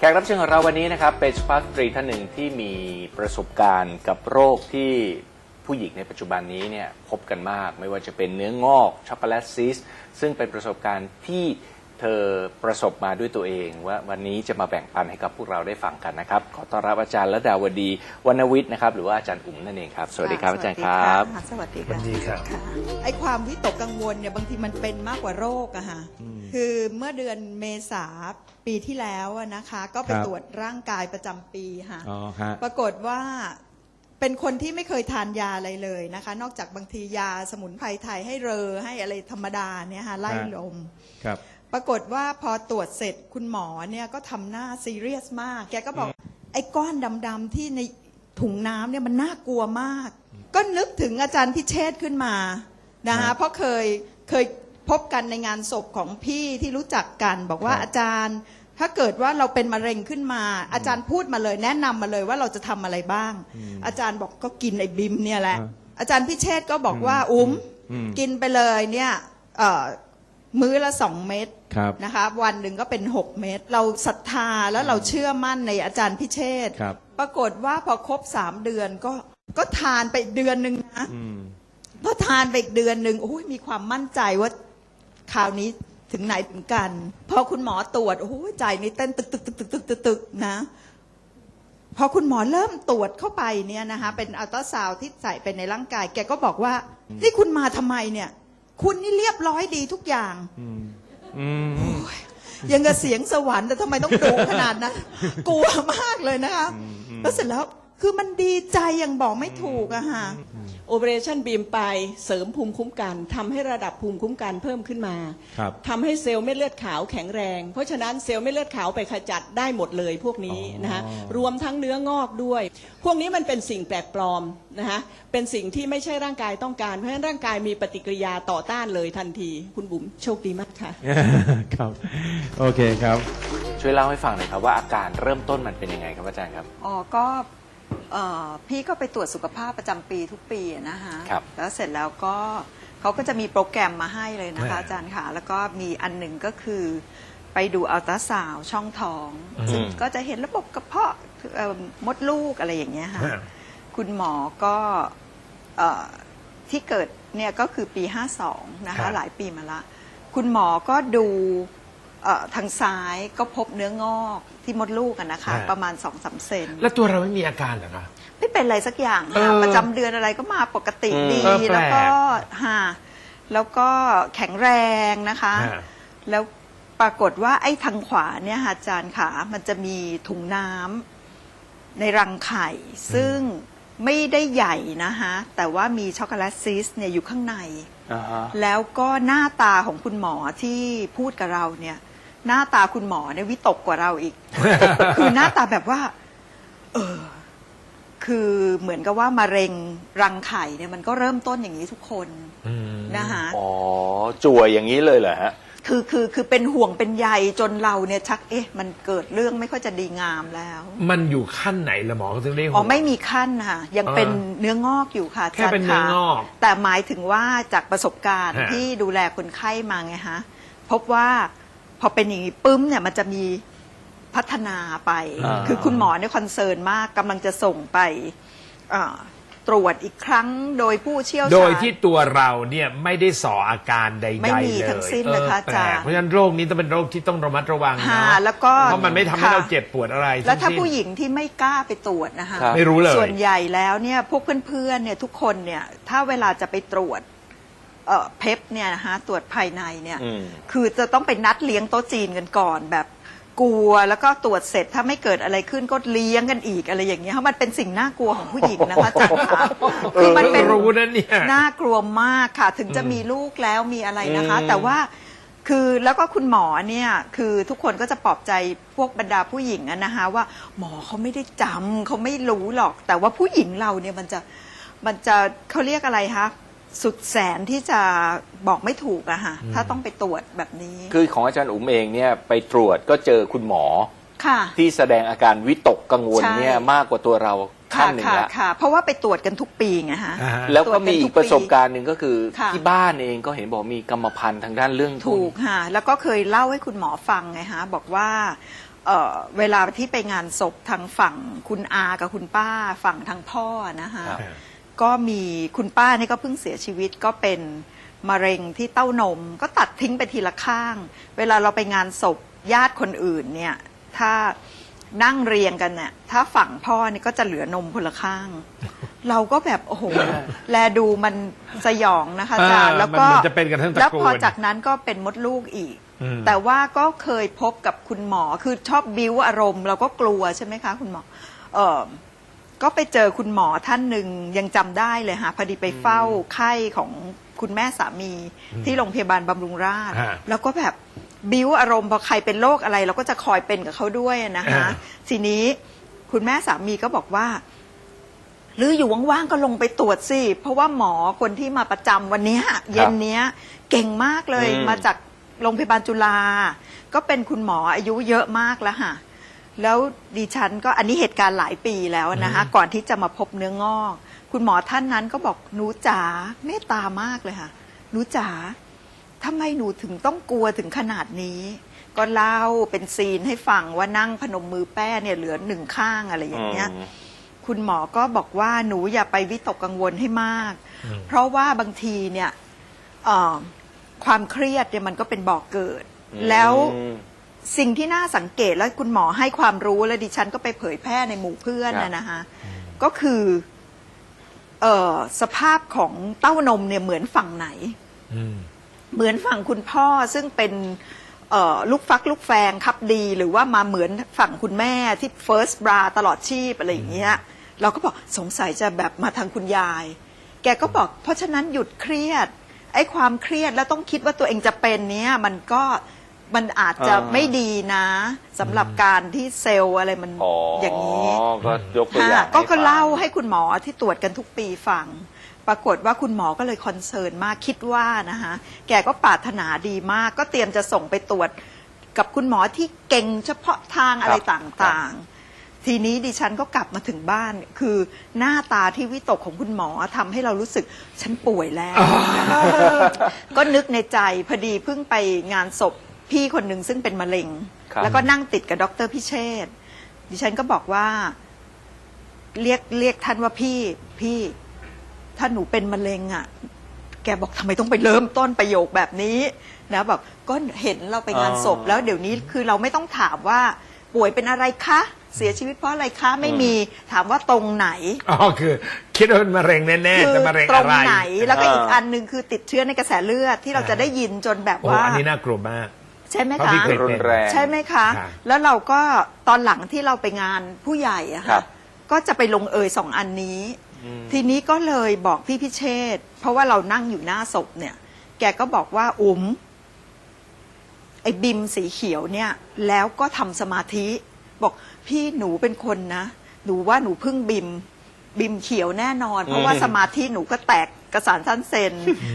แขกรับเชิญของเราวันนี้นะครับเป็นสุภาพสตรีท่านหนึ่งที่มีประสบการณ์กับโรคที่ผู้หญิงในปัจจุบันนี้เนี่ยพบกันมาก ไม่ว่าจะเป็นเนื้องอกช็อกโกแลตซิสซึ่งเป็นประสบการณ์ที่ เธอประสบมาด้วยตัวเองว่าวันนี้จะมาแบ่งปันให้กับพวกเราได้ฟังกันนะครับ ขอต้อนรับอาจารย์ระดาวดีวรรณวิทย์นะครับ หรือว่าอาจารย์อุ๋มนั่นเองครับ สวัสดีครับอาจารย์ครับ สวัสดีสวัสดีครับค่ะไอความวิตกกังวลเนี่ยบางทีมันเป็นมากกว่าโรคอะค่ะคือเมื่อเดือนเมษาปีที่แล้วอะนะคะ ก็ไปครับตรวจร่างกายประจำปีค่ะอ๋อฮะปรากฏว่าเป็นคนที่ไม่เคยทานยาอะไรเลยนะคะ นอกจากบางทียาสมุนไพรไทยให้เรอให้อะไรธรรมดาเนี่ยค่ะไล่ลมครับ ปรากฏว่าพอตรวจเสร็จคุณหมอเนี่ยก็ทำหน้าซีเรียสมาก แกก็บอก ไอ้ก้อนดำๆที่ในถุงน้ำเนี่ยมันน่ากลัวมาก ก็นึกถึงอาจารย์พิเชษฐ์ขึ้นมานะครัคะบเพราะเคยเคยพบกันในงานศพของพี่ที่รู้จักกัน บอกว่าครับอาจารย์ ถ้าเกิดว่าเราเป็นมะเร็งขึ้นมา อาจารย์พูดมาเลย แนะนำมาเลยว่าเราจะทำอะไรบ้าง อาจารย์บอกก็กินไอ้บิมเนี่ยแหละอ่าอาจารย์พิเชษฐ์ก็บอกว่าอุ้มอืมกินไปเลยเนี่ยเอ่อ มื้อละสองเม็ดครับ นะคะวันหนึ่งก็เป็น6เม็ดเราศรัทธาแล้วเราเชื่อมั่นในอาจารย์พิเชษฐ์ครับ ปรากฏว่าพอครบสามเดือนก็ก็ทานไปอีกเดือนหนึ่งนะอืม พอทานไปอีกเดือนหนึ่งโอ้ยมีความมั่นใจว่าคราวนี้ถึงไหนถึงกันพอคุณหมอตรวจโอ้ยใจนี่เต้นตึกตึกตึกตึกตึกตึกตึกนะ พอคุณหมอเริ่มตรวจเข้าไปเนี่ยนะคะเป็นอัลตราซาวด์ที่ใส่ไปในร่างกาย แกก็บอกว่านี่คุณมาทำไมเนี่ย คุณนี่เรียบร้อยดีทุกอย่างอืมอืมยังกับเสียงสวรรค์แต่ทำไมต้องดุขนาดนั้น กลัวมากเลยนะคะแล้วเสร็จแล้วคือมันดีใจอย่างบอกไม่ถูกอะค่ะ โอเปอเรชั่นบีมไปเสริมภูมิคุ้มกันทำให้ระดับภูมิคุ้มกันเพิ่มขึ้นมาครับ ทำให้เซลล์เม็ดเลือดขาวแข็งแรง เพราะฉะนั้นเซลล์เม็ดเลือดขาวไปขจัดได้หมดเลยพวกนี้อ๋อนะคะรวมทั้งเนื้องอกด้วย พวกนี้มันเป็นสิ่งแปลกปลอมนะคะเป็นสิ่งที่ไม่ใช่ร่างกายต้องการเพราะฉะนั้นร่างกายมีปฏิกิริยาต่อต้านเลยทันที คุณบุ๋มโชคดีมากค่ะ ครับ โอเคครับ ช่วยเล่าให้ฟังหน่อยครับว่าอาการเริ่มต้นมันเป็นยังไงครับอาจารย์ครับ อ๋อ ก็ เอ่อพี่ก็ไปตรวจสุขภาพประจำปีทุกปีอะนะคะครับแล้วเสร็จแล้วก็เขาก็จะมีโปรแกรมมาให้เลยนะคะ อ่าอาจารย์ค่ะ แล้วก็มีอันหนึ่งก็คือไปดูอัลตราซาวด์ช่องท้อง อืม ซึ่งก็จะเห็นระบบกระเพาะเอ่อมดลูกอะไรอย่างเงี้ยค่ะ ฮะ คุณหมอก็เอ่อที่เกิดเนี่ยก็คือปี 52 นะครัคะบ หลายปีมาละ คุณหมอก็ดู เอ่อทางซ้ายก็พบเนื้องอกที่มดลูกอะนะคะประมาณ2-3เซนแล้วตัวเราไม่มีอาการเหรอคะ ไม่เป็นอะไรสักอย่างเอค่ะอประจำเดือนอะไรก็มาปกติอืมดี เออแปลกแล้วก็ฮะแล้วก็แข็งแรงนะคะ ฮะ แล้วปรากฏว่าไอ้ทางขวาเนี่ยค่ะอาจารย์ขามันจะมีถุงน้ำในรังไข่ ซึ่งไม่ได้ใหญ่นะคะแต่ว่ามีช็อกโกแลตซีสเนี่ยอยู่ข้างใน อ่าฮะ แล้วก็หน้าตาของคุณหมอที่พูดกับเราเนี่ย หน้าตาคุณหมอเนี่ยวิตกกว่าเราอีก คือหน้าตาแบบว่า เออ คือเหมือนกับว่ามะเร็งรังไข่เนี่ยมันก็เริ่มต้นอย่างนี้ทุกคนนะคะอ๋อจั่วอย่างนี้เลยเหรอฮะคือคือคือเป็นห่วงเป็นใยจนเราเนี่ยชักเอ๊ะ มันเกิดเรื่องไม่ค่อยจะดีงามแล้ว มันอยู่ขั้นไหนละหมอเขาถึงได้ห่วงอ๋อไม่มีขั้นค่ะ ยังอ่าเป็นเนื้องอกอยู่ค่ะาจารย์แค่เป็นเนื้องอกค่ะแต่หมายถึงว่าจากประสบการณ์ฮะที่ดูแลคนไข้มาไงฮะ พบว่า พอเป็นอย่างนี้ปึ้มเนี่ยมันจะมีพัฒนาไป อ่า คือคุณหมอเนี่ยคอนเซิร์นมากกำลังจะส่งไปอ่าตรวจอีกครั้งโดยผู้เชี่ยวชาญ โดยที่ตัวเราเนี่ยไม่ได้ส่ออาการใดๆไม่มีเลยทั้งสิ้นเลยค่ะออแปลกอาจารย์เพราะฉะนั้นโรคนี้ต้องเป็นโรคที่ต้องระมัดระวังค่ะเนาะแล้วก็เพราะมันไม่ทำให้ค่ะ เราเจ็บปวดอะไรแล้วถ้าทั้งสิ้นผู้หญิงที่ไม่กล้าไปตรวจนะคะ ครับ ไม่รู้เลย ส่วนใหญ่แล้วเนี่ยพวกเพื่อนๆเนี่ยทุกคนเนี่ยถ้าเวลาจะไปตรวจ เอ่อเพปเนี่ยนะคะตรวจภายในเนี่ยอืม คือจะต้องไปนัดเลี้ยงโต๊ะจีนกันก่อนแบบกลัวแล้วก็ตรวจเสร็จถ้าไม่เกิดอะไรขึ้นก็เลี้ยงกันอีกอะไรอย่างเงี้ยเพราะมันเป็นสิ่งน่ากลัวของผู้หญิงนะคะอาจารย์คะคือมันเป็น รู้นะเนี่ย น่ากลัวมากค่ะ ถึงจะมีลูกแล้วมีอะไรนะคะ อืมแต่ว่าคือแล้วก็คุณหมอเนี่ยคือทุกคนก็จะปลอบใจพวกบรรดาผู้หญิงอะนะคะ ว่าหมอเขาไม่ได้จำเขาไม่รู้หรอก แต่ว่าผู้หญิงเราเนี่ยมันจะมันจะเขาเรียกอะไรคะ สุดแสนที่จะบอกไม่ถูกอะค่ะถ้าต้องไปตรวจแบบนี้ คือของอาจารย์อุ๋มเองเนี่ยไปตรวจก็เจอคุณหมอค่ะที่แสดงอาการวิตกกังวลใช่เนี่ยมากกว่าตัวเราขั้ค่ะนหนึ่งค่ะละค่ะเพราะว่าไปตรวจกันทุกปีไงฮะอ่าฮะแล้วก็มีตรวจกันทุอีกกปีประสบการณ์หนึ่งก็คือค่ะที่บ้านเองก็เห็นบอกมีกรรมพันธุ์ทางด้านเรื่องพวถูนี้กค่ะแล้วก็เคยเล่าให้คุณหมอฟังไงฮะบอกว่าเอ่อเวลาที่ไปงานศพทางฝั่งคุณอากับคุณป้าฝั่งทางพ่อนะคะครับ ก็มีคุณป้านี่ก็เพิ่งเสียชีวิตก็เป็นมะเร็งที่เต้านม ก็ตัดทิ้งไปทีละข้าง เวลาเราไปงานศพญาติคนอื่นเนี่ยถ้านั่งเรียงกันเนี่ยถ้าฝั่งพ่อนี่ก็จะเหลือนมคนละข้าง เราก็แบบโอ้โหแลดูมันสยองนะคะอาจารย์อ่าแล้วก็มันมันจะเป็นกันทั้งตระกูลแล้วพอจากนั้นก็เป็นมดลูกอีกอืมแต่ว่าก็เคยพบกับคุณหมอคือชอบบิ้วอารมณ์ เราก็กลัวใช่ไหมคะ คุณหมอเออ ก็ไปเจอคุณหมอท่านหนึ่งยังจำได้เลยค่ะพอดีไปเฝ้าไข้ของคุณแม่สามีที่โรงพยาบาลบำรุงราษฎร์ฮะแล้วก็แบบบิ้วอารมณ์พอใครเป็นโรคอะไร เราก็จะคอยเป็นกับเขาด้วยนะคะอ่า ทีนี้คุณแม่สามีก็บอกว่า หรืออยู่ว่างๆก็ลงไปตรวจสิ เพราะว่าหมอคนที่มาประจำวันเนี้ยเย็นเนี้ยเก่งมากเลยอืม มาจากโรงพยาบาลจุฬาก็เป็นคุณหมออายุเยอะมากแล้วค่ะ แล้วดิฉันก็อันนี้เหตุการณ์หลายปีแล้วนะคะก่อนที่จะมาพบเนื้องอก คุณหมอท่านนั้นก็บอกหนูจ๋าเมตตามากเลยค่ะหนูจ๋าทำไมหนูถึงต้องกลัวถึงขนาดนี้ ก็เล่าเป็นซีนให้ฟังว่านั่งพนมมือแป้เนี่ยเหลือหนึ่งข้างอะไรอย่างเงี้ยอืมคุณหมอก็บอกว่าหนูอย่าไปวิตกกังวลให้มาก เพราะว่าบางทีเนี่ยเอ่อความเครียดเนี่ยมันก็เป็นบ่อกเกิด แล้วอืม สิ่งที่น่าสังเกตแล้วคุณหมอให้ความรู้และดิฉันก็ไปเผยแพร่ในหมู่เพื่อนครับนะนะคะก็คือเอ่อสภาพของเต้านมเนี่ยเหมือนฝั่งไหนอืมเหมือนฝั่งคุณพ่อซึ่งเป็นเอ่อลูกฟักลูกแฟงครับดี หรือว่ามาเหมือนฝั่งคุณแม่ที่ first bra ตลอดชีพอะไรอย่างเงี้ยเราก็บอกสงสัยจะแบบมาทางคุณยาย แกก็บอกเพราะฉะนั้นหยุดเครียด ไอ้ความเครียดแล้วต้องคิดว่าตัวเองจะเป็นเนี้ยมันก็ มันอาจจะอ่าไม่ดีนะสำหรับการที่เซลล์อะไรมันอ๋อออย่างนี้ก็ยกตัวอย่างค่ะก็ก็ให้ฟัง เล่าให้คุณหมอที่ตรวจกันทุกปีฟัง ปรากฏว่าคุณหมอก็เลยคอนเซิร์นมากคิดว่านะคะแกก็ปรารถนาดีมาก ก็เตรียมจะส่งไปตรวจกับคุณหมอที่เก่งเฉพาะทางอะไรครับ ต่างๆ ทีนี้ดิฉันก็กลับมาถึงบ้าน คือหน้าตาที่วิตกของคุณหมอทำให้เรารู้สึกฉันป่วยแล้ว ก็นึกในใจพอดีเพิ่งไปงานศพ พี่คนหนึ่งซึ่งเป็นมะเร็ง ครับ แล้วก็นั่งติดกับดรพิเชษฐ์ดิฉันก็บอกว่า เรียกเรียกท่านว่าพี่พี่ถ้าหนูเป็นมะเร็งอะ แกบอกทำไมต้องไปเริ่มต้นประโยคแบบนี้นะแบบก็เห็นเราไปงานศพ อ๋อแล้วเดี๋ยวนี้คือเราไม่ต้องถามว่าป่วยเป็นอะไรคะ เสียชีวิตเพราะอะไรคะไม่มีถามว่าตรงไหน อ๋อคือ คิดว่าเป็นมะเร็งแน่ๆคืแต่มะเร็งตรอะงไรไหนแล้วก็อีกอ่า อันหนึ่งคือติดเชื้อในกระแสเลือดที่เราจะได้ยินจนแบบโอ้ว่า อันนี้น่ากลัวมาก ใช่ไหมเพราะคะ พี่เคยรุนแรง ใช่ไหมคะ ค่ะ แล้วเราก็ตอนหลังที่เราไปงานผู้ใหญ่อะครัค่ะบ ก็จะไปลงเอยสองอันนี้ ทีนี้ก็เลยบอกพี่พิเชษฐ์เพราะว่าเรานั่งอยู่หน้าศพเนี่ย แกก็บอกว่าอุ๋มไอ้บิมสีเขียวเนี่ย แล้วก็ทำสมาธิ บอกพี่หนูเป็นคนนะ หนูว่าหนูเพึ่งบิม บิมเขียวแน่นอน เพราะว่าอืมสมาธิหนูก็แตกกระสานสั้นเซน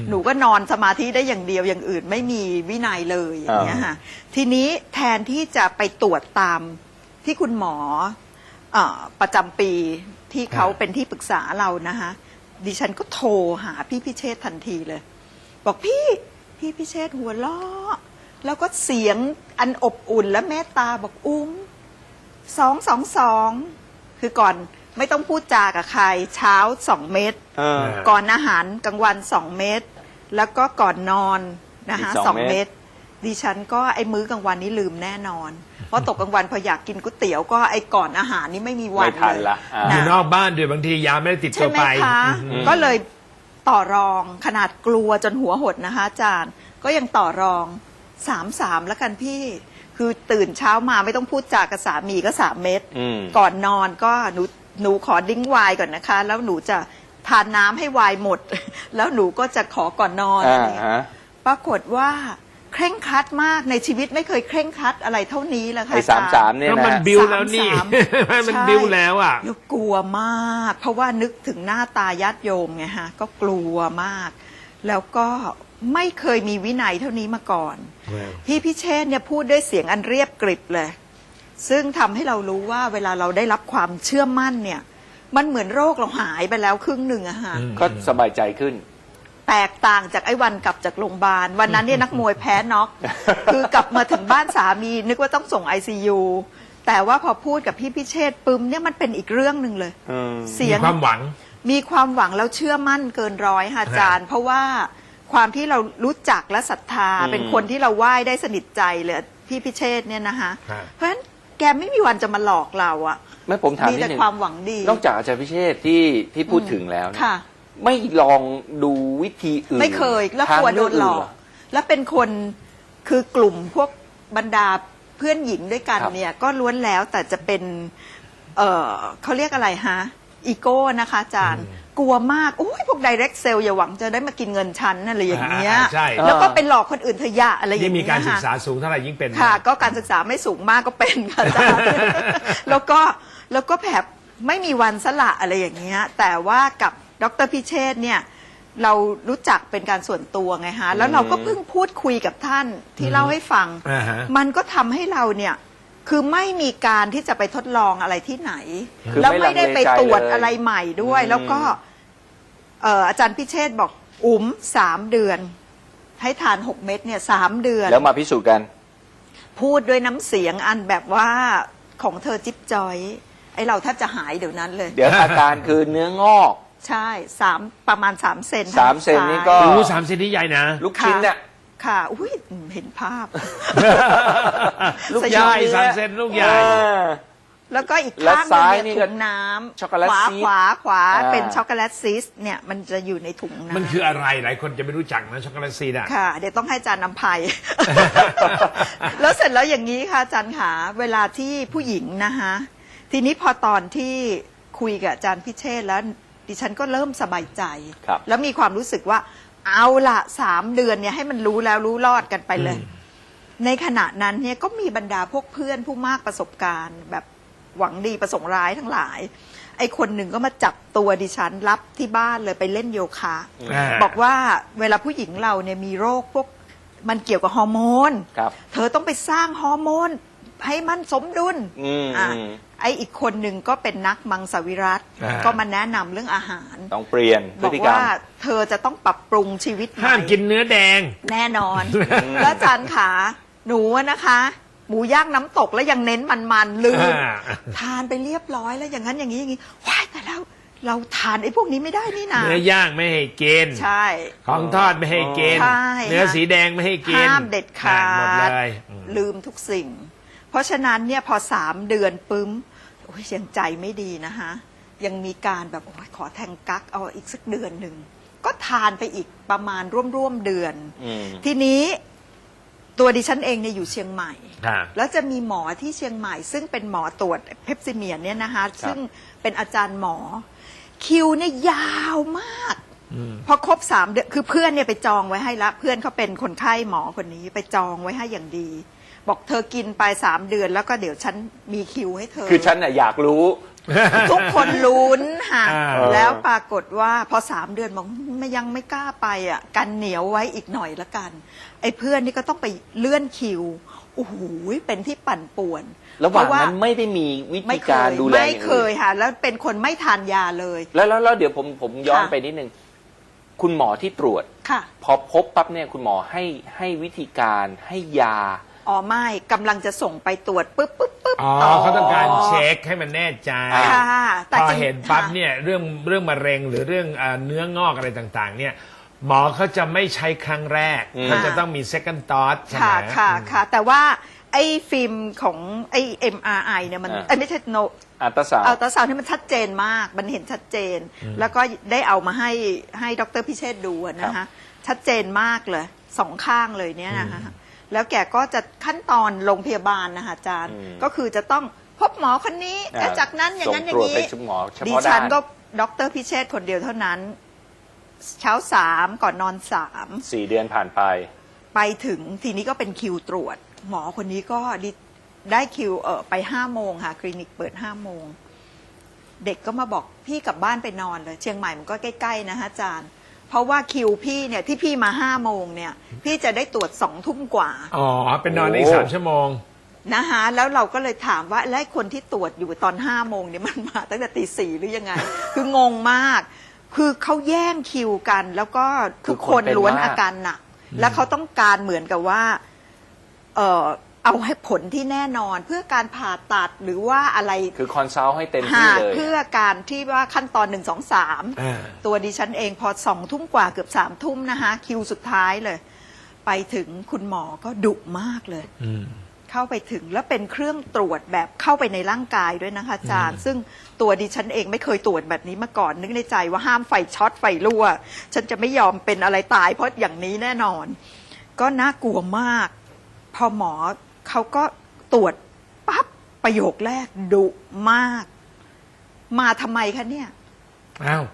หนูก็นอนสมาธิได้อย่างเดียวอย่างอื่นไม่มีวินัยเลยอย่างเงี้ยค่ะทีนี้แทนที่จะไปตรวจตามที่คุณหมอเออประจำปีที่เขาครับเป็นที่ปรึกษาเรานะคะดิฉันก็โทรหาพี่พิเชษทันทีเลย บอกพี่พี่พิเชษหัวเราะแล้วก็เสียงอันอบอุ่นและเมตตาบอกอุ้มสองสองสองคือก่อน ไม่ต้องพูดจากับใคร เช้าสองเม็ดเออ ก่อนอาหารกลางวันสองเม็ดแล้วก็ก่อนนอนนะคะอีกสสอองงเม็เม็ดดดิฉันก็ไอ้มื้อกลางวันนี้ลืมแน่นอน เพราะตกกลางวันพออยากกินก๋วยเตี๋ยวก็ไอ้ก่อนอาหารนี่ไม่มีวันไม่ทันเลยละอ่า อยู่นอกบ้านด้วยบางทียาไม่ได้ติดตัใช่วไหมไปคะ อืม ก็เลยต่อรองขนาดกลัวจนหัวหดนะคะอาจารย์ ก็ยังต่อรองสามสามแล้วกันพี่ คือตื่นเช้ามาไม่ต้องพูดจากับสามีก็สามเม็ดอืม ก่อนนอนก็หนู หนูขอดิ้งไวน์ก่อนนะคะ แล้วหนูจะทานน้ำให้ไวน์หมด แล้วหนูก็จะขอก่อนนอนอ่าอะไรอย่างเงี้ย ฮะปรากฏว่าเคร่งครัดมากในชีวิตไม่เคยเคร่งครัดอะไรเท่านี้แล้วค่ะไอ้อจสามรย์สามเนี่ยก็นะมันฮะ บิวแล้วนี่ สามมันใช่บิวแล้วอะแล้วกลัวมาก เพราะว่านึกถึงหน้าตาญาติโยมไงฮะ ก็กลัวมาก แล้วก็ไม่เคยมีวินัยเท่านี้มาก่อน พี่พิเชษเนี่ยพูดด้วยเสียงอันเรียบกริบเลย ซึ่งทำให้เรารู้ว่าเวลาเราได้รับความเชื่อมั่นเนี่ย มันเหมือนโรคเราหายไปแล้วครึ่งหนึ่งอะฮะอืมก็สบายใจขึ้น แตกต่างจากไอ้วันกลับจากโรงพยาบาล วันนั้นเนี่ยนักมวยแพ้น็อก คือกลับมาถึงบ้านสามี นึกว่าต้องส่ง ICU แต่ว่าพอพูดกับพี่พิเชษฐ์ปึ้มเนี่ยมันเป็นอีกเรื่องหนึ่งเลย อืม เสีมียง ความหวัง มีความหวังแล้วเชื่อมั่นเกินร้อยค่ะอาจารย์ เพราะว่าความที่เรารู้จักและศรัทธา อืม เป็นคนที่เราไหว้ได้สนิทใจเลยพี่พิเชษฐ์เนี่ยนะคะครับเพราะฉะนั้น แกไม่มีวันจะมาหลอกเราอะไม่ผมถามมีนิดแต่นึงความหวังดี นอกจากอาจารย์พิเชษที่ที่พูดถึงแล้วเนี่ยค่ะ ไม่ลองดูวิธีอื่นไม่เคยแล้วทางกลัวโดนหลเรื่อองกแล้วเป็นคนคือกลุ่มพวกบรรดาเพื่อนหญิงด้วยกันครับ เนี่ย ก็ล้วนแล้วแต่จะเป็น เออเขาเรียกอะไรฮะ อีโก้นะคะอาจารย์ กลัวมากโอ้ยพวก direct sale อย่าหวังจะได้มากินเงินฉันอะไรอย่างเงี้ยอ่าใช่ แล้วก็ไปหลอกคนอื่นเธอยะอะไรอย่างยิ่งเงี้ย มีการศึกค่ะษาสูงเท่าไหร่ยิ่งเป็น ค่ะก็การศึกษาไม่สูงมากก็เป็นค่ะอาจารย์ แล้วก็แล้วก็แบบไม่มีวันสละอะไรอย่างเงี้ยแต่ว่ากับดรพิเชษฐ์เนี่ยเรารู้จักเป็นการส่วนตัวไงฮะแล้วเราก็เพิ่งพูดคุยกับท่านที่เล่าให้ฟัง อ่าฮะ มันก็ทำให้เราเนี่ย คือไม่มีการที่จะไปทดลองอะไรที่ไหน คือแล้วไม่ไม่ได้ไปลังเลใจตรวจเลยอะไรใหม่ด้วย อืม แล้วก็เอ่ออาจารย์พิเชษฐ์บอกอุ๋มสามเดือน ให้ทานหกเม็ดเนี่ยสามเดือน แล้วมาพิสูจน์กัน พูดด้วยน้ำเสียงอันแบบว่าของเธอจิ๊บจอย ไอเราแทบจะหายเดี๋ยวนั้นเลย เดี๋ยวอาการคือเนื้องอก ใช่สามประมาณสามเซนสามเซนนี่ก็ โอ้โหสามเซนนี่ใหญ่นะ ลูกชิ้นเนี่ย ค่ะ อุ้ยเห็นภาพ ลูกสยใหญ่องสามเซนลูกใหญ่ เออ แล้วก็อีกแล้วข้างหนึงซ้ายเนี่ยนี่ก็ถุงน้ำช็อกโกแลตขวาซีสขวาขวาอ่า เป็นช็อกโกแลตซีสเนี่ยมันจะอยู่ในถุงน้ำมันคืออะไรหลายคนจะไม่รู้จักนะช็อกโกแลตซีดอะค่ะ เดี๋ยวต้องให้อาจารย์นำภัย แล้วเสร็จแล้วอย่างนี้ค่ะอาจารย์ค่ะเวลาที่ผู้หญิงนะคะทีนี้พอตอนที่คุยกับอาจารย์พิเชษแล้วดิฉันก็เริ่มสบายใจ ครับ แล้วมีความรู้สึกว่า เอาละสามเดือนเนี่ยให้มันรู้แล้วรู้รอดกันไปเลย ในขณะนั้นเนี่ยก็มีบรรดาพวกเพื่อนผู้มากประสบการณ์ แบบหวังดีประสงค์ร้ายทั้งหลาย ไอ้คนหนึ่งก็มาจับตัวดิฉันรับที่บ้านเลยไปเล่นโยคะ อ่า บอกว่าเวลาผู้หญิงเราเนี่ยมีโรคพวกมันเกี่ยวกับฮอร์โมน ครับ เธอต้องไปสร้างฮอร์โมนให้มันสมดุลอืมอะอืม ไออีกคนหนึ่งก็เป็นนักมังสวิรัตอ่า ก็มาแนะนำเรื่องอาหาร ต้องเปลี่ยนพบฤอกติกรรว่ามเธอจะต้องปรับปรุงชีวิตใหห้ามกินเนื้อแดง แน่นอน แล้วอาจารย์ขาหนูอะนะคะ หมูย่างน้ำตกแล้วยังเน้นมันๆลืม อ่า ทานไปเรียบร้อยแล้วอย่างนั้นอย่างนี้อย่างนี้ว้ายแต่แล้วเราทานไอ้พวกนี้ไม่ได้นี่นาเนื้อย่างไม่ให้กินใช่ ของทอดไม่ให้กินใช่เนื้อสีแดงไม่ให้กินห้ามเด็ดขาหมดดเลยอืม ลืมทุกสิ่ง เพราะฉะนั้นเนี่ยพอสามเดือนปึ้ม โอ้ยยังใจไม่ดีนะคะยังมีการแบบโอ้ยขอแทงกักเอาอีกสักเดือนหนึ่ง ก็ทานไปอีกประมาณร่วมๆเดือน อืมทีนี้ตัวดิฉันเองเนี่ยอยู่เชียงใหม่ ค่ะ แล้วจะมีหมอที่เชียงใหม่ ซึ่งเป็นหมอตรวจเพปซิเมียนเนี่ยนะคะ ซึ่งเป็นอาจารย์หมอ คิวเนี่ยยาวมาก พอครบสามเดือนคือเพื่อนเนี่ยไปจองไว้ให้ละ เพื่อนเขาเป็นคนไข้หมอคนนี้ไปจองไว้ให้อย่างดี บอกเธอกินไปสามเดือน แล้วก็เดี๋ยวฉันมีคิวให้เธอ คือฉันน่ะอยากรู้ ทุกคนลุ้นค่ะอ่า แล้วปรากฏว่าพอสามเดือนบอกไม่ยังไม่กล้าไปอะ กันเหนียวไว้อีกหน่อยละกัน ไอ้เพื่อนนี่ก็ต้องไปเลื่อนคิวโอ้โหเป็นที่ปั่นป่วนระหว่างเพนั้นไม่ได้มีวิไม่ธีเคการยดูแลไม่อย่างเคอื่ยนค่ะ แล้วเป็นคนไม่ทานยาเลย แล้วแล้วแล้วเดี๋ยวผมผมย้อนค่ะ ไปนิดนึง คุณหมอที่ตรวจ ค่ะ พอพบปั๊บเนี่ยคุณหมอให้ให้วิธีการให้ยา อ๋อไม่กำลังจะส่งไปตรวจปุ๊บปุ๊บปุ๊บอ๋อเขาต้องการเช็คให้มันแน่ใจอ่าค่ะแต่พอจริงเห็นปั๊บค่ะ เนี่ยเรื่องเรื่องมะเร็งหรือเรื่องอ่าเนื้องอกอะไรต่างๆ เนี่ยหมอเขาจะไม่ใช้ครั้งแรกอืมเขาจะต้องมี second thought ใช่ไหมค่ะค่ะค่ะแต่ว่าไอ้ฟิล์มของไอ้ MRI เนี่ยมันอ่า เอ้ยไม่ใช่โนอัลตราซาวอัลด์ตราซาวน์ที่มันชัดเจนมาก มันเห็นชัดเจน แล้วก็ได้เอามาให้ให้ดรพิเชษฐ์ดูอะนะคะชัดเจนมากเลยสองข้างเลยเนี่ยนะคะ แล้วแกก็จะขั้นตอนโรงพยาบาลนะคะอาจารย์ อืมก็คือจะต้องพบหมอคนนี้อ่าแล้วจากนั้นอย่างนั้นอย่างส่งตรวจนี้ ไปหมอเฉพาะดิฉันด้านก็ดรพิเชษฐ์คนเดียวเท่านั้น เช้าสามก่อนนอนสามสี่เดือนผ่านไป ไปถึงทีนี้ก็เป็นคิวตรวจ หมอคนนี้ก็ดิได้คิวเออไปห้าโมงค่ะ คลินิกเปิดห้าโมง เด็กก็มาบอกพี่กลับบ้านไปนอนเลย เชียงใหม่มันก็ใกล้ ๆ นะฮะอาจารย์ เพราะว่าคิวพี่เนี่ยที่พี่มาห้าโมงเนี่ย พี่จะได้ตรวจสองทุ่มกว่าอ๋อเป็นนอนได้อีกโอ้สามชั่วโมงนะคะแล้วเราก็เลยถามว่าแล้วไอ้คนที่ตรวจอยู่ตอนห้าโมงเนี่ยมันมาตั้งแต่ตีสี่หรือยังไง คืองงมาก คือเขาแย่งคิวกัน แล้วก็ทุกคนล้วนอาการหนัก แล้วเขาต้องการเหมือนกับว่า เออ เอาให้ผลที่แน่นอนเพื่อการผ่าตัดหรือว่าอะไรคือคอนซัลท์ให้เต็มที่หากเลย เพื่อการที่ว่าขั้นตอนหนึ่งสองสามอ่าตัวดิฉันเองพอสองทุ่มกว่าเกือบสามทุ่มนะคะ คิวสุดท้ายเลย ไปถึงคุณหมอก็ดุมากเลยอืมเข้าไปถึงแล้วเป็นเครื่องตรวจแบบเข้าไปในร่างกายด้วยนะคะอาจารย์ ซึ่งตัวดิฉันเองไม่เคยตรวจแบบนี้มาก่อน นึกในใจว่าห้ามไฟช็อตไฟรั่ว ฉันจะไม่ยอมเป็นอะไรตายเพราะอย่างนี้แน่นอน ก็น่ากลัวมาก พอหมอ เขาก็ตรวจปั๊บประโยคแรกดุมาก มาทำไมคะเนี่ย อ้าว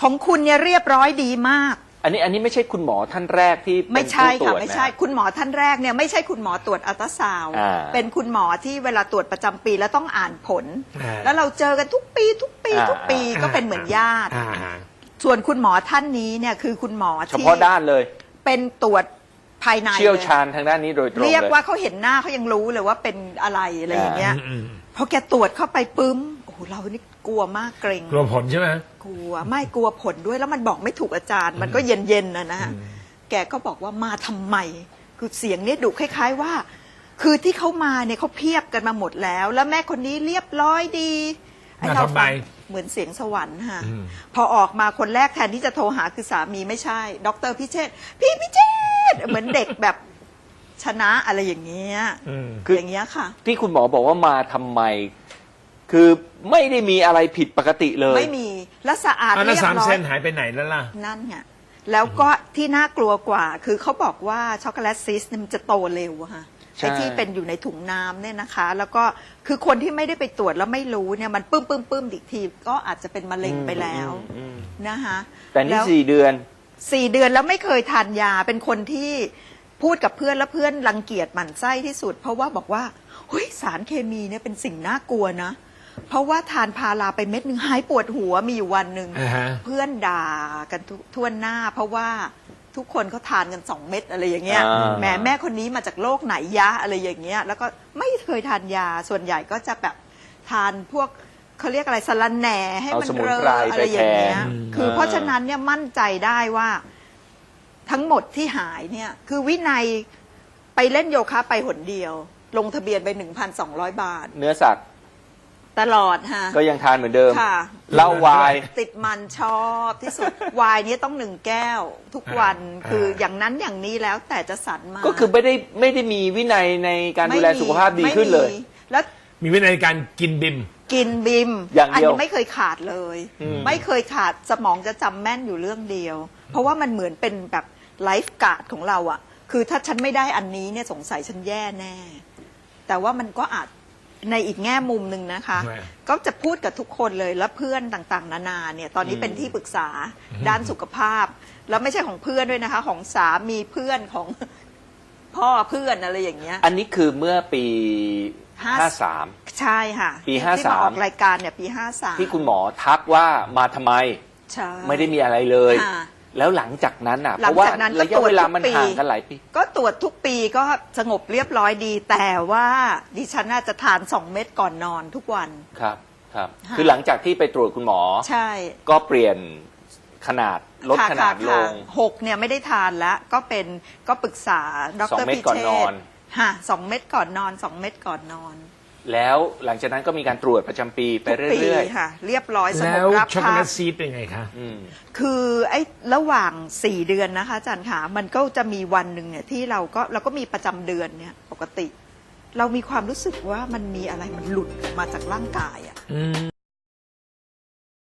ของคุณเนี่ยเรียบร้อยดีมาก อันนี้อันนี้ไม่ใช่คุณหมอท่านแรกที่เป็นไม่ใช่ผู้ตรค่ะวจไม่นะใช่คุณหมอท่านแรกเนี่ยไม่ใช่คุณหมอตรวจอัลตราซาวด์อ่าเป็นคุณหมอที่เวลาตรวจประจำปีแล้วต้องอ่านผล อ่า แล้วเราเจอกันทุกปี ทุกปี อ่า ทุกปีก็เป็นเหมือนญาติ อ่า ส่วนคุณหมอท่านนี้เนี่ยคือคุณหมอเฉที่พาะด้านเลย เป็นตรวจ ภายในเชี่ยวลชาญทางด้านนี้โดยตรงเรียกเลยว่าเขาเห็นหน้าเขายังรู้เลยว่าเป็นอะไรอะไรอย่างเงี้ยอืมพอแกตรวจเข้าไปปึ้มโอ้โหเรานี่กลัวมากเกรงกลัวผลใช่ไหมกลัวไม่กลัวผลด้วยแล้วมันบอกไม่ถูกอาจารย์ มันก็เย็นๆนะนะฮะแกก็บอกว่ามาทำไม คือเสียงเนี่ยดุคล้าย ๆว่า คือที่เขามาเนี่ยเขาเพียบกันมาหมดแล้ว แล้วแม่คนนี้เรียบร้อยดีไอ้มาเราทำไมฟังเหมือนเสียงสวรรค์ค่ะอืมพอออกมาคนแรกแทนที่จะโทรหาคือสามีไม่ใช่ ดรพิเชษฐ์พี่พิเชษ ฐ์เหมือนเด็กแบบชนะอะไรอย่างเงี้ยอืม คืออย่างเงี้ยค่ะ ที่คุณหมอบอกว่ามาทำไม คือไม่ได้มีอะไรผิดปกติเลย ไม่มีและสะอาดอะแล้วเรียบสามร้อเส้ยนหายไปไหนแล้วล่ะ นั่นไงแล้วก็ที่น่ากลัวกว่า คือเขาบอกว่าช็อกโกแลตซิสเนี่ยมันจะโตเร็วอะค่ะใช่ ไอ้ที่เป็นอยู่ในถุงน้ำเนี่ยนะคะ แล้วก็คือคนที่ไม่ได้ไปตรวจแล้วไม่รู้เนี่ยมันปื้มปื้มปื้มอีกที ก็อาจจะเป็นมะเร็งไปแล้วอืมอืมนะคะแต่นี่ล้ว สี่เดือน สี่เดือนแล้วไม่เคยทานยาเป็นคนที่พูดกับเพื่อนแล้วเพื่อนรังเกียจหมั่นไส้ที่สุด เพราะว่าบอกว่าเฮ้ยสารเคมีเนี่ยเป็นสิ่งน่ากลัวนะ เพราะว่าทานพาราไปเม็ดหนึ่งหายปวดหัวมีอยู่วันหนึ่งอ่าฮะ เพื่อนด่ากันทุทั่วหน้า เพราะว่าทุกคนเขาทานกันสองเม็ดอะไรอย่างเงี้ยอ่า แหมแม่คนนี้มาจากโลกไหนยะอะไรอย่างเงี้ย แล้วก็ไม่เคยทานยาส่วนใหญ่ก็จะแบบทานพวก เขาเรียกอะไรสลันแหน่ให้เอามันสมุนเรอไพรอะไรอย่างเงี้ยไปแทนคือเพราะอ่าฉะนั้นเนี่ยมั่นใจได้ว่าทั้งหมดที่หายเนี่ย คือวินัยไปเล่นโยคะไปหนเดียว ลงทะเบียนไป 1,200 บาท เนื้อสัตว์ตลอดฮะก็ยังทานเหมือนเดิมค่ะ เหล้าวาย ติดมันชอบที่สุด วายนี้ต้องหนึ่งแก้ว ทุกวันอ่า คืออย่างนั้นอย่างนี้แล้วแต่จะสรรมาก็คือไม่ได้ไม่ได้มีวินัยในการดูแลไม่มีสุขภาพดีขึ้นเลย ไม่มีแล้ว มีวินัยในการกินบิม กินบิมอย่างเดียวนี้ไม่เคยขาดเลย อืม ไม่เคยขาดสมองจะจำแม่นอยู่เรื่องเดียว เพราะว่ามันเหมือนเป็นแบบไลฟ์การ์ดของเราอะคือถ้าฉันไม่ได้อันนี้เนี่ยสงสัยฉันแย่แน่ แต่ว่ามันก็อาจในอีกแง่มุมหนึ่งนะคะใช่ก็จะพูดกับทุกคนเลยแล้วเพื่อนต่างๆ นานาเนี่ยตอนนี้เป็นที่ปรึกษาด้านสุขภาพ แล้วไม่ใช่ของเพื่อนด้วยนะคะ ของสามีเพื่อนของพ่อเพื่อนอะไรอย่างเงี้ย อันนี้คือเมื่อปี ห้า53ใช่ค่ะปีที่ห้าที่สามมาออกรายการเนี่ยปีห้าสามที่คุณหมอทักว่ามาทำไมใช่ ไม่ได้มีอะไรเลย ค่ะแล้วหลังจากนั้นอะหเพลังราะว่าจากนั้นก็ระยะเวลามันตรวจทุกปี ห่างกันหลายปี ก็ตรวจทุกปีก็สงบเรียบร้อยดี แต่ว่าดิฉันน่าจะทานสองเม็ดก่อนนอนทุกวัน ครับครับ ค่ะ คือหลังจากที่ไปตรวจคุณหมอ ใช่ก็เปลี่ยนขนาดลดค่ะขนาดค่ะลค่ะง หกเนี่ยไม่ได้ทานแล้วก็เป็นก็ปรึกษาดสองรเม็ดพิก่อนเชนอษน ค่ะสองเม็ดก่อนนอนสองเม็ดก่อนนอน แล้วหลังจากนั้นก็มีการตรวจประจำปีไปทุกปีเรื่อยค่ะ เรียบร้อยสงแล้บวรับช็อกโกภาแลพตซีดเป็นไงคะ ๆอืม คือไอ้ระหว่างสี่เดือนนะคะอาจารย์ค่ะมันก็จะมีวันหนึ่งเนี่ยที่เราก็เราก็มีประจำเดือนเนี่ยปกติ เรามีความรู้สึกว่ามันมีอะไรมันหลุดมาจากร่างกายอะ อืม